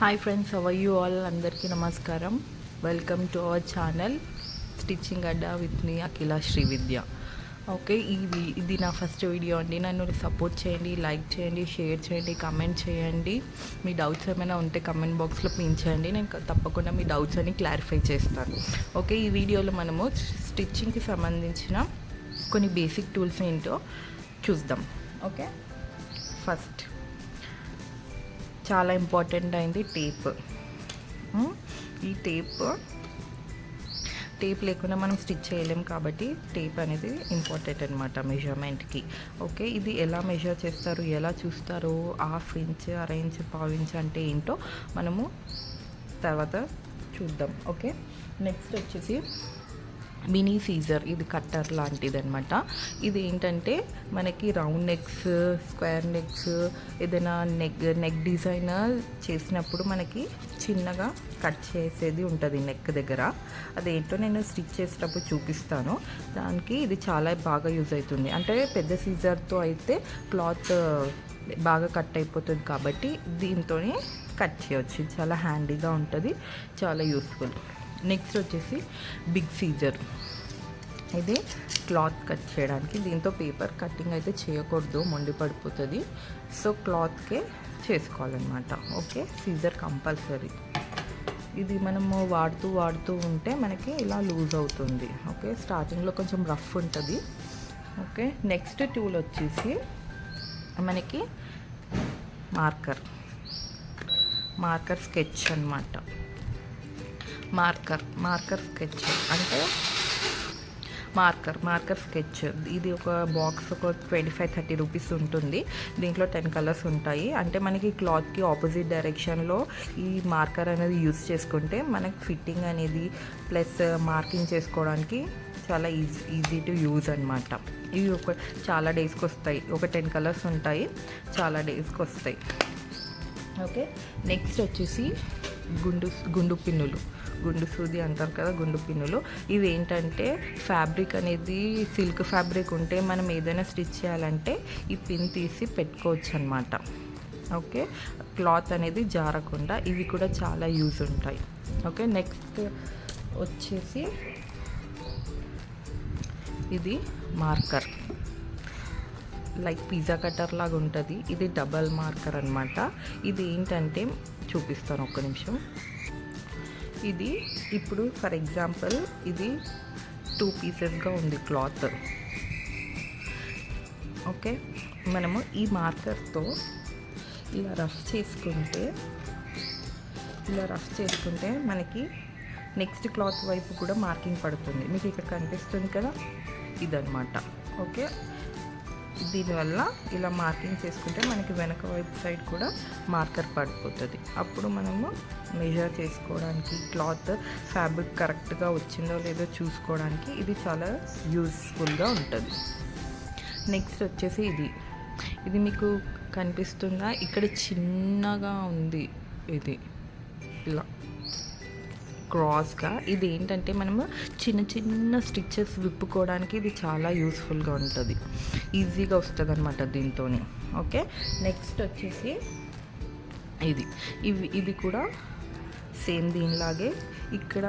Hi friends how are you all అందరికీ నమస్కారం. Welcome to our channel stitching Adda with me Akhila Sri Vidya okay ఇది ఇది నా first video అండి. నన్ను సపోర్ట్ చేయండి లైక్ చేయండి షేర్ చేయండి కమెంట్ చేయండి. మీ డౌట్స్ ఏమైనా ఉంటే కమెంట్ బాక్స్లో పిన్ చేయండి. నేను తప్పకుండా మీ డౌట్స్ అని క్లారిఫై చేస్తాను. ఓకే ఈ వీడియోలో మనము స్టిచ్చింగ్కి సంబంధించిన కొన్ని బేసిక్ టూల్స్ ఏంటో చూద్దాం. ఓకే ఫస్ట్ చాలా ఇంపార్టెంట్ అయింది టేప్. ఈ టేప్ టేప్ లేకుండా మనం స్టిచ్ చేయలేం కాబట్టి టేప్ అనేది ఇంపార్టెంట్ అనమాట మెజర్మెంట్కి. ఓకే ఇది ఎలా మెజర్ చేస్తారు ఎలా చూస్తారు హాఫ్ ఇంచ్ అర ఇంచ్ పావు ఇంచ్ అంటే ఏంటో మనము తర్వాత చూద్దాం. ఓకే నెక్స్ట్ వచ్చేసి మినీ సీజర్ ఇది కట్టర్ లాంటిదనమాట ఇది ఏంటంటే మనకి రౌండ్ నెక్స్ స్క్వేర్ నెక్స్ ఏదైనా నెక్ నెక్ డిజైన్ చేసినప్పుడు మనకి చిన్నగా కట్ చేసేది ఉంటుంది నెక్ దగ్గర. అదేంటో నేను స్టిచ్ చేసేటప్పుడు చూపిస్తాను. దానికి ఇది చాలా బాగా యూజ్ అవుతుంది. అంటే పెద్ద సీజర్తో అయితే క్లాత్ బాగా కట్ అయిపోతుంది కాబట్టి దీంతో కట్ చేయొచ్చు. చాలా హ్యాండీగా ఉంటుంది చాలా యూస్ఫుల్. నెక్స్ట్ వచ్చేసి బిగ్ సీజర్. ఇది క్లాత్ కట్ చేయడానికి. దీంతో పేపర్ కటింగ్ అయితే చేయకూడదు మొండి పడిపోతుంది. సో క్లాత్కే చేసుకోవాలన్నమాట. ఓకే? Scissor compulsory. ఇది మనము వాడుతూ వాడుతూ ఉంటే మనకి ఇలా లూజ్ అవుతుంది. ఓకే? స్టార్టింగ్లో కొంచెం రఫ్ ఉంటుంది. ఓకే? నెక్స్ట్ టూల్ వచ్చేసి మనకి మార్కర్. మార్కర్ స్కెచ్ అనమాట మార్కర్ మార్కర్ స్కెచ్ అంటే మార్కర్ మార్కర్ స్కెచ్ ఇది ఒక బాక్స్ ఒక ట్వంటీ ఫైవ్ థర్టీ రూపీస్ ఉంటుంది. దీంట్లో టెన్ కలర్స్ ఉంటాయి. అంటే మనకి క్లాత్కి ఆపోజిట్ డైరెక్షన్లో ఈ మార్కర్ అనేది యూస్ చేసుకుంటే మనకి ఫిట్టింగ్ అనేది ప్లస్ మార్కింగ్ చేసుకోవడానికి చాలా ఈజీ ఈజీ టు యూజ్ అనమాట ఇవి ఒక చాలా డేస్కి వస్తాయి. ఒక టెన్ కలర్స్ ఉంటాయి. చాలా డేస్కి వస్తాయి. ఓకే నెక్స్ట్ వచ్చేసి గుండు గుండు పిన్నులు. గుండు సూది అంటారు కదా గుండు పిన్నులు. ఇవి ఏంటంటే ఫ్యాబ్రిక్ అనేది సిల్క్ ఫ్యాబ్రిక్ ఉంటే మనం ఏదైనా స్టిచ్ చేయాలంటే ఈ పిన్ తీసి పెట్టుకోవచ్చు అనమాట ఓకే? క్లాత్ అనేది జారకుండా ఇవి కూడా చాలా యూజ్ ఉంటాయి. ఓకే? నెక్స్ట్ వచ్చేసి ఇది మార్కర్. లైక్ పిజ్జా కటర్ లాగా ఉంటుంది. ఇది డబల్ మార్కర్ అనమాట ఇది ఏంటంటే చూపిస్తాను ఒక్క నిమిషం. ఇది ఇప్పుడు ఫర్ ఎగ్జాంపుల్ ఇది టూ పీసెస్గా ఉంది క్లాత్ ఓకే మనము ఈ మార్కర్తో ఇలా రఫ్ చేసుకుంటే ఇలా రఫ్ చేసుకుంటే మనకి నెక్స్ట్ క్లాత్ వైపు కూడా మార్కింగ్ పడుతుంది. మీకు ఇక్కడ కనిపిస్తుంది కదా? ఇదనమాట ఓకే దీనివల్ల ఇలా మార్కింగ్ చేసుకుంటే మనకి వెనక వైపు సైడ్ కూడా మార్కర్ పడిపోతుంది. అప్పుడు మనము మెజర్ చేసుకోవడానికి క్లాత్ ఫ్యాబ్రిక్ కరెక్ట్గా వచ్చిందో లేదో చూసుకోవడానికి ఇది చాలా యూస్ఫుల్గా ఉంటుంది. నెక్స్ట్ వచ్చేసి ఇది. ఇది మీకు కనిపిస్తుందా? ఇక్కడ చిన్నగా ఉంది ఇది. ఇలా క్రాస్గా ఇది ఏంటంటే మనము చిన్న చిన్న స్టిచ్చెస్ విప్పుకోవడానికి ఇది చాలా యూస్ఫుల్గా ఉంటుంది. ఈజీగా వస్తుంది అనమాట దీంతో ఓకే నెక్స్ట్ వచ్చేసి ఇది. ఇవి ఇది కూడా సేమ్ దీనిలాగే ఇక్కడ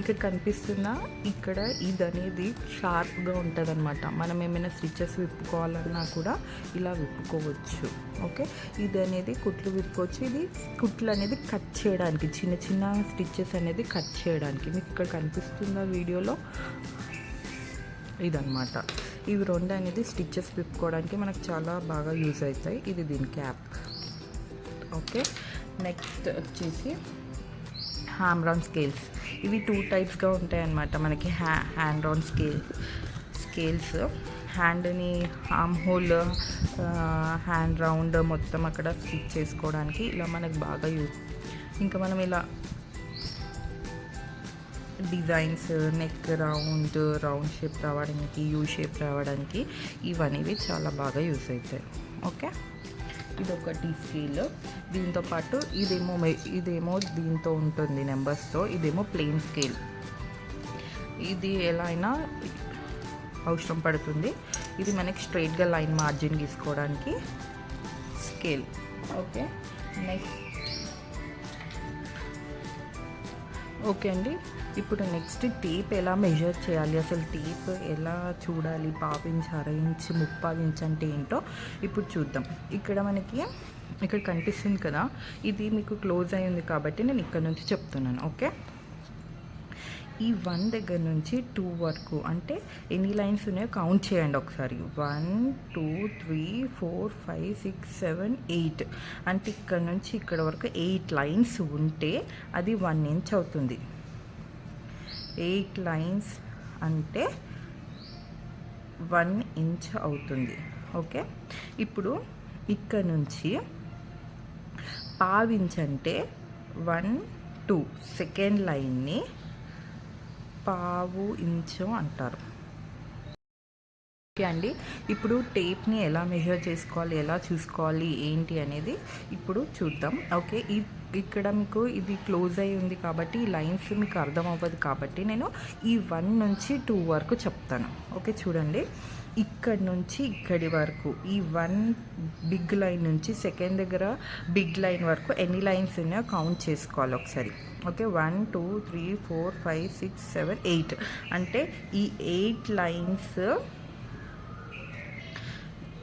ఇక్కడ కనిపిస్తున్న ఇక్కడ ఇది అనేది షార్ప్గా ఉంటుంది అనమాట మనం ఏమైనా స్టిచెస్ విప్పుకోవాలన్నా కూడా ఇలా విప్పుకోవచ్చు. ఓకే? ఇది అనేది కుట్లు విప్పుకోవచ్చు. ఇది కుట్లు అనేది కట్ చేయడానికి చిన్న చిన్న స్టిచెస్ అనేది కట్ చేయడానికి. మీకు ఇక్కడ కనిపిస్తున్న వీడియోలో ఇదనమాట ఇవి రెండు అనేది స్టిచెస్ విప్పుకోవడానికి మనకు చాలా బాగా యూజ్ అవుతాయి. ఇది దీని క్యాప్ ఓకే. నెక్స్ట్ వచ్చేసి హ్యామ్రాన్ స్కేల్స్ ఇవి టూ టైప్స్గా ఉంటాయి అన్నమాట మనకి హ్యా హ్యాండ్రాన్ స్కేల్ స్కేల్స్ హ్యాండ్ని హామ్ హోల్ హ్యాండ్ రౌండ్ మొత్తం అక్కడ స్టిచ్ చేసుకోవడానికి ఇలా మనకు బాగా యూజ్ ఇంకా మనం ఇలా designs neck round round shape రావడానికి యూ షేప్ రావడానికి ఇవనేవి చాలా బాగా యూస్ అవుతాయి. ఓకే? ఇది ఒక టీ స్కేల్. దీంతో పాటు ఇదేమో ఇదేమో దీంతో ఉంటుంది నెంబర్స్తో ఇదేమో ప్లెయిన్ స్కేల్. ఇది ఎలా అయినా అవసరం పడుతుంది. ఇది మనకి స్ట్రైట్గా లైన్ మార్జిన్ గీసుకోవడానికి స్కేల్. Okay next. ఓకే అండి. ఇప్పుడు నెక్స్ట్ టీప్ ఎలా మెజర్ చేయాలి? అసలు టీప్ ఎలా చూడాలి? పావించి అరయించి ముప్పావించి అంటే ఏంటో ఇప్పుడు చూద్దాం. ఇక్కడ మనకి ఇక్కడ కనిపిస్తుంది కదా? ఇది మీకు క్లోజ్ అయ్యింది కాబట్టి నేను ఇక్కడ నుంచి చెప్తున్నాను. ఓకే? ఈ వన్ దగ్గర నుంచి టూ వరకు అంటే ఎన్ని లైన్స్ ఉన్నాయో కౌంట్ చేయండి ఒకసారి. One two three four five six seven eight. అంటే ఇక్కడ నుంచి ఇక్కడ వరకు ఎయిట్ లైన్స్ ఉంటే అది వన్ ఇంచ్ అవుతుంది. ఎయిట్ లైన్స్ అంటే వన్ ఇంచ్ అవుతుంది. ఓకే? ఇప్పుడు ఇక్కడ నుంచి పావించ్ అంటే వన్ టూ సెకండ్ లైన్ని పావు ఇంచు అంటారు. ఓకే అండి. ఇప్పుడు టేప్ని ఎలా మెజర్ చేసుకోవాలి ఎలా చూసుకోవాలి ఏంటి అనేది ఇప్పుడు చూద్దాం. ఓకే ఈ ఇక్కడ మీకు ఇది క్లోజ్ అయి ఉంది కాబట్టి ఈ లైన్స్ మీకు అర్థం అవ్వదు కాబట్టి నేను ఈ వన్ నుంచి టూ వరకు చెప్తాను. ఓకే చూడండి. ఇక్కడ నుంచి ఇక్కడి వరకు ఈ వన్ బిగ్ లైన్ నుంచి సెకండ్ దగ్గర బిగ్ లైన్ వరకు ఎన్ని లైన్స్ ఉన్నాయో కౌంట్ చేసుకోవాలి ఒకసారి. Okay one two three four five six seven eight. అంటే ఈ ఎయిట్ లైన్స్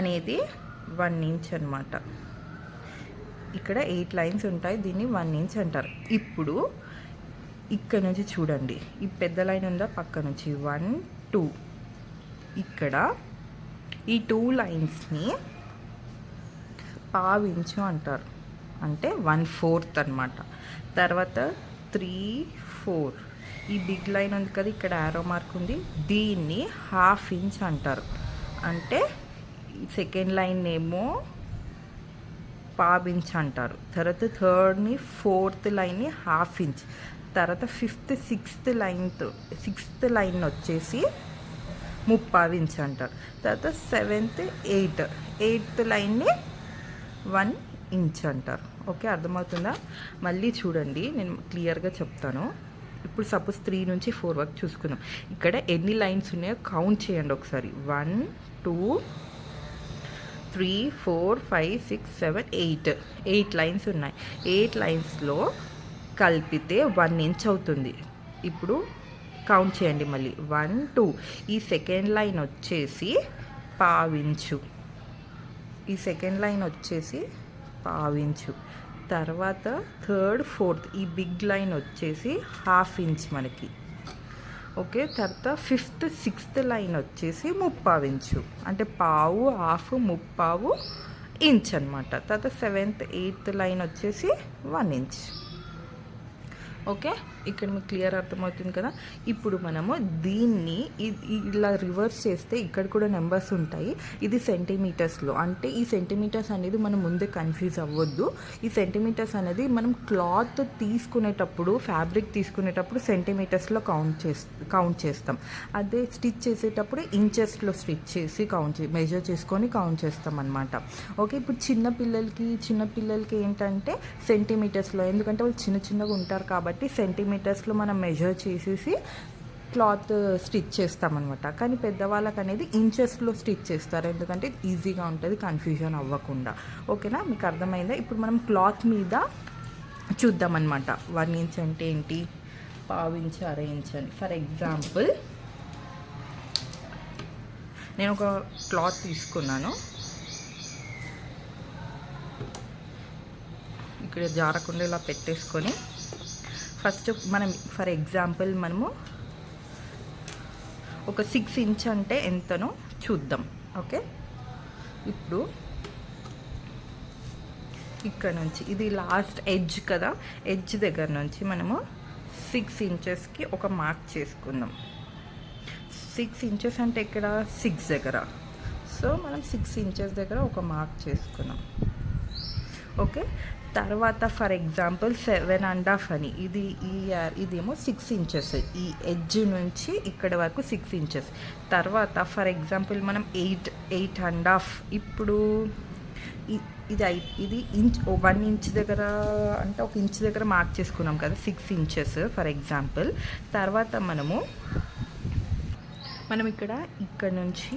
అనేది వన్ ఇంచ్ అనమాట ఇక్కడ ఎయిట్ లైన్స్ ఉంటాయి దీన్ని వన్ ఇంచ్ అంటారు. ఇప్పుడు ఇక్కడ నుంచి చూడండి. ఈ పెద్ద లైన్ ఉందా? పక్క నుంచి. One two. ఇక్కడ ఈ టూ లైన్స్ని పావించు అంటారు. అంటే వన్ ఫోర్త్ అనమాట తర్వాత త్రీ ఫోర్ ఈ బిగ్ లైన్ ఉంది కదా ఇక్కడ ఆరో మార్క్ ఉంది. దీన్ని హాఫ్ ఇంచ్ అంటారు. అంటే సెకండ్ లైన్ ఏమో పావించ్ అంటారు. తర్వాత థర్డ్ని ఫోర్త్ లైన్ని హాఫ్ ఇంచ్ తర్వాత ఫిఫ్త్ సిక్స్త్ లైన్తో సిక్స్త్ లైన్ వచ్చేసి ముప్పావు ఇంచ్ అంటారు తర్వాత సెవెంత్ ఎయిత్. ఎయిత్ లైన్ని వన్ ఇంచ్ అంటారు ఓకే అర్థమవుతుందా? మళ్ళీ చూడండి నేను క్లియర్గా చెప్తాను. ఇప్పుడు సపోజ్ త్రీ నుంచి ఫోర్ వరకు చూసుకుందాం. ఇక్కడ ఎన్ని లైన్స్ ఉన్నాయో కౌంట్ చేయండి ఒకసారి. One two three four five six seven eight. Eight lines ఉన్నాయి. ఎయిట్ లైన్స్లో కలిపితే వన్ ఇంచ్ అవుతుంది. ఇప్పుడు కౌంట్ చేయండి మళ్ళీ. వన్ టూ ఈ సెకండ్ లైన్ వచ్చేసి పావించు. ఈ సెకండ్ లైన్ వచ్చేసి పావించు. తర్వాత థర్డ్ ఫోర్త్ ఈ బిగ్ లైన్ వచ్చేసి హాఫ్ ఇంచ్ మనకి. ఓకే తర్వాత ఫిఫ్త్ సిక్స్త్ లైన్ వచ్చేసి ముప్పావు ఇంచు అంటే పావు హాఫ్ ముప్పావు ఇంచ్ అనమాట తర్వాత సెవెంత్ ఎయిత్ లైన్ వచ్చేసి వన్ ఇంచ్ ఓకే? ఇక్కడ మీకు క్లియర్ అర్థమవుతుంది కదా? ఇప్పుడు మనము దీన్ని ఇలా రివర్స్ చేస్తే ఇక్కడ కూడా నెంబర్స్ ఉంటాయి. ఇది సెంటీమీటర్స్లో. అంటే ఈ సెంటీమీటర్స్ అనేది మనం ముందే కన్ఫ్యూజ్ అవ్వద్దు. ఈ సెంటీమీటర్స్ అనేది మనం క్లాత్ తీసుకునేటప్పుడు ఫ్యాబ్రిక్ తీసుకునేటప్పుడు సెంటీమీటర్స్లో కౌంట్ చేస్ కౌంట్ చేస్తాం. అదే స్టిచ్ చేసేటప్పుడు ఇంచెస్లో స్టిచ్ చేసి కౌంట్ చే మెజర్ చేసుకొని కౌంట్ చేస్తాం అనమాట ఓకే? ఇప్పుడు చిన్న పిల్లలకి చిన్న పిల్లలకి ఏంటంటే సెంటీమీటర్స్లో. ఎందుకంటే వాళ్ళు చిన్న చిన్నగా ఉంటారు కాబట్టి సెంటీమీటర్స్లో మనం మెజర్ చేసేసి క్లాత్ స్టిచ్ చేస్తామన్నమాట. కానీ పెద్దవాళ్ళకి అనేది ఇంచెస్లో స్టిచ్ చేస్తారు. ఎందుకంటే ఈజీగా ఉంటుంది కన్ఫ్యూజన్ అవ్వకుండా. ఓకేనా? మీకు అర్థమైందా? ఇప్పుడు మనం క్లాత్ మీద చూద్దామన్నమాట. వన్ ఇంచ్ అంటే ఏంటి? పావు ఇంచ్ అర ఇంచ్ అని. ఫర్ ఎగ్జాంపుల్ నేను ఒక క్లాత్ తీసుకున్నాను. ఇక్కడ జారకుండా ఇలా పెట్టేసుకొని ఫస్ట్ మనం ఫర్ ఎగ్జాంపుల్ మనము ఒక సిక్స్ ఇంచ్ అంటే ఎంతనో చూద్దాం ఓకే? ఇప్పుడు ఇక్కడ నుంచి ఇది లాస్ట్ ఎడ్జ్ కదా ఎడ్జ్ దగ్గర నుంచి మనము సిక్స్ ఇంచెస్కి ఒక మార్క్ చేసుకుందాం. సిక్స్ ఇంచెస్ అంటే ఇక్కడ సిక్స్ దగ్గర. సో మనం సిక్స్ ఇంచెస్ దగ్గర ఒక మార్క్ చేసుకున్నాం. ఓకే? తర్వాత for example seven and half అని. ఇది ఈ ఇదేమో సిక్స్ ఇంచెస్ ఈ ఎడ్జ్ నుంచి ఇక్కడ వరకు సిక్స్ ఇంచెస్ తర్వాత ఫర్ ఎగ్జాంపుల్ మనం ఎయిట్ ఎయిట్ అండ్ హాఫ్ ఇప్పుడు ఇది ఇది ఇంచ్ వన్ ఇంచ్ దగ్గర అంటే ఒక ఇంచ్ దగ్గర మార్క్ చేసుకున్నాం కదా సిక్స్ ఇంచెస్ ఫర్ ఎగ్జాంపుల్. తర్వాత మనము మనం ఇక్కడ ఇక్కడ నుంచి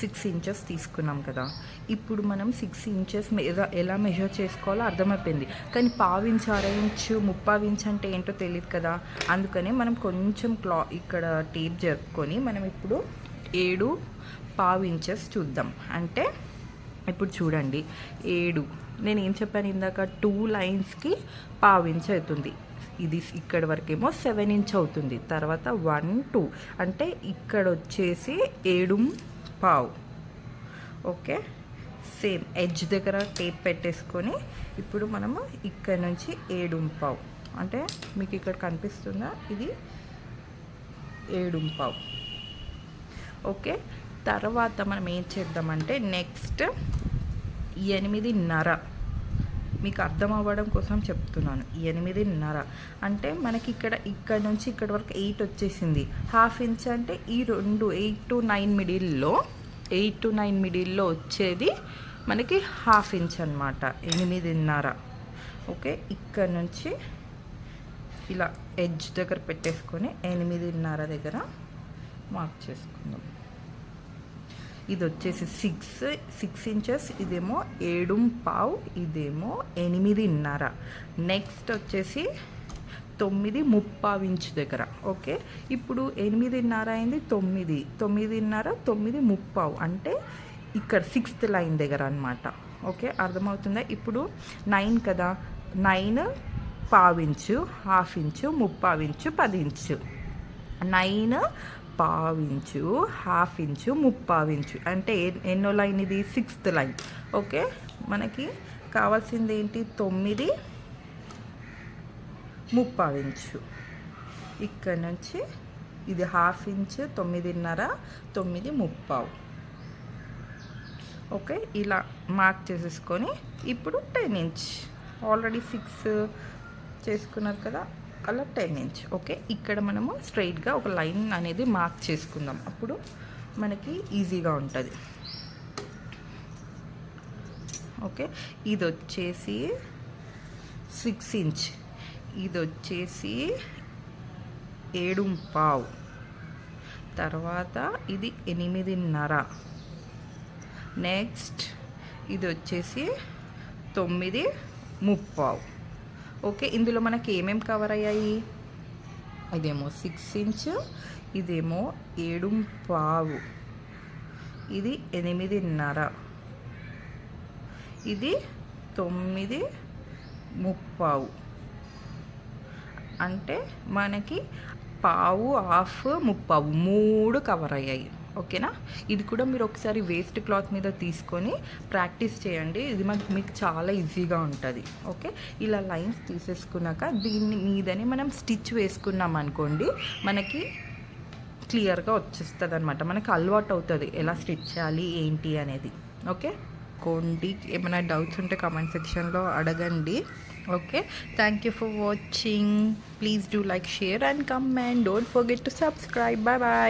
సిక్స్ ఇంచెస్ తీసుకున్నాం కదా. ఇప్పుడు మనం సిక్స్ ఇంచెస్ ఎలా ఎలా మెజర్ చేసుకోవాలో అర్థమైపోయింది. కానీ పావించ్ అర ఇంచు ముప్పావించ్ అంటే ఏంటో తెలియదు కదా. అందుకని మనం కొంచెం క్లా ఇక్కడ టేప్ జరుపుకొని మనం ఇప్పుడు ఏడు పావు ఇంచెస్ చూద్దాం. అంటే ఇప్పుడు చూడండి. ఏడు. నేను ఏం చెప్పాను ఇందాక? టూ లైన్స్కి పావు ఇంచ్ అవుతుంది. ఇది ఇక్కడ వరకేమో సెవెన్ ఇంచ్ అవుతుంది. తర్వాత వన్ టూ అంటే ఇక్కడ వచ్చేసి ఏడు పావు. ఓకే? సేమ్ ఎడ్జ్ దగ్గర టేప్ పెట్టేసుకొని ఇప్పుడు మనము ఇక్కడ నుంచి ఏడుంపావు అంటే మీకు ఇక్కడ కనిపిస్తుందా ఇది ఏడుంపావు ఓకే? తర్వాత మనం ఏం చేద్దామంటే నెక్స్ట్ ఎనిమిదిన్నర మీకు అర్థం అవ్వడం కోసం చెప్తున్నాను. ఎనిమిదిన్నర అంటే మనకి ఇక్కడ ఇక్కడ నుంచి ఇక్కడ వరకు ఎయిట్ వచ్చేసింది. హాఫ్ ఇంచ్ అంటే ఈ రెండు ఎయిట్ టు నైన్ మిడిల్లో ఎయిట్ టు నైన్ మిడిల్లో వచ్చేది మనకి హాఫ్ ఇంచ్ అనమాట ఎనిమిదిన్నర ఓకే? ఇక్కడ నుంచి ఇలా ఎడ్జ్ దగ్గర పెట్టేసుకొని ఎనిమిదిన్నర దగ్గర మార్క్ చేసుకుందాం. ఇది వచ్చేసి సిక్స్ సిక్స్ ఇంచెస్ ఇదేమో ఏడు పావు ఇదేమో ఎనిమిదిన్నర. నెక్స్ట్ వచ్చేసి తొమ్మిది ముప్పావు ఇంచ్ దగ్గర. ఓకే ఇప్పుడు ఎనిమిదిన్నర అయింది తొమ్మిది. తొమ్మిదిన్నర తొమ్మిది ముప్పావు. అంటే ఇక్కడ సిక్స్త్ లైన్ దగ్గర అనమాట ఓకే అర్థమవుతుందా? ఇప్పుడు నైన్ కదా? నైన్ పావించు హాఫ్ ఇంచు ముప్పావించు పది ఇంచు. నైన్ పావించు హాఫ్ ఇంచు ముప్పావించు. అంటే ఎన్నో లైన్ ఇది? Sixth line. ఓకే? మనకి కావాల్సింది ఏంటి? తొమ్మిది ముప్పావించు. ఇక్కడ నుంచి ఇది హాఫ్ ఇంచ్ తొమ్మిదిన్నర తొమ్మిది ముప్పావు. ఓకే? ఇలా మార్క్ చేసేసుకొని ఇప్పుడు టెన్ ఇంచ్. ఆల్రెడీ సిక్స్ చేసుకున్నారు కదా? అలా టెన్ ఇంచ్ ఓకే? ఇక్కడ మనము స్ట్రైట్గా ఒక లైన్ అనేది మార్క్ చేసుకుందాం. అప్పుడు మనకి ఈజీగా ఉంటుంది. ఓకే? ఇది వచ్చేసి సిక్స్ ఇంచ్. ఇది వచ్చేసి ఏడు పావు తర్వాత ఇది ఎనిమిదిన్నర. నెక్స్ట్ ఇది వచ్చేసి తొమ్మిది ముప్పావు. ఓకే ఇందులో మనకి ఏమేమి కవర్ అయ్యాయి? ఇదేమో సిక్స్ ఇంచ్ ఇదేమో ఏడు పావు ఇది ఎనిమిదిన్నర ఇది తొమ్మిది ముప్పావు. అంటే మనకి పావు హాఫ్ ముప్పావు మూడు కవర్ అయ్యాయి. ఓకేనా? ఇది కూడా మీరు ఒకసారి వేస్ట్ క్లాత్ మీద తీసుకొని ప్రాక్టీస్ చేయండి. ఇది మనకి మీకు చాలా ఈజీగా ఉంటుంది. ఓకే? ఇలా లైన్స్ తీసేసుకున్నాక దీన్ని మీదని మనం స్టిచ్ వేసుకున్నాం అనుకోండి మనకి క్లియర్గా వచ్చేస్తుంది అనమాట మనకి అలవాటు అవుతుంది ఎలా స్టిచ్ చేయాలి ఏంటి అనేది. ఓకే? కోండి ఏమైనా డౌట్స్ ఉంటే కామెంట్ సెక్షన్లో అడగండి. Okay? Thank you for watching please do like share and come and don't forget to subscribe bye bye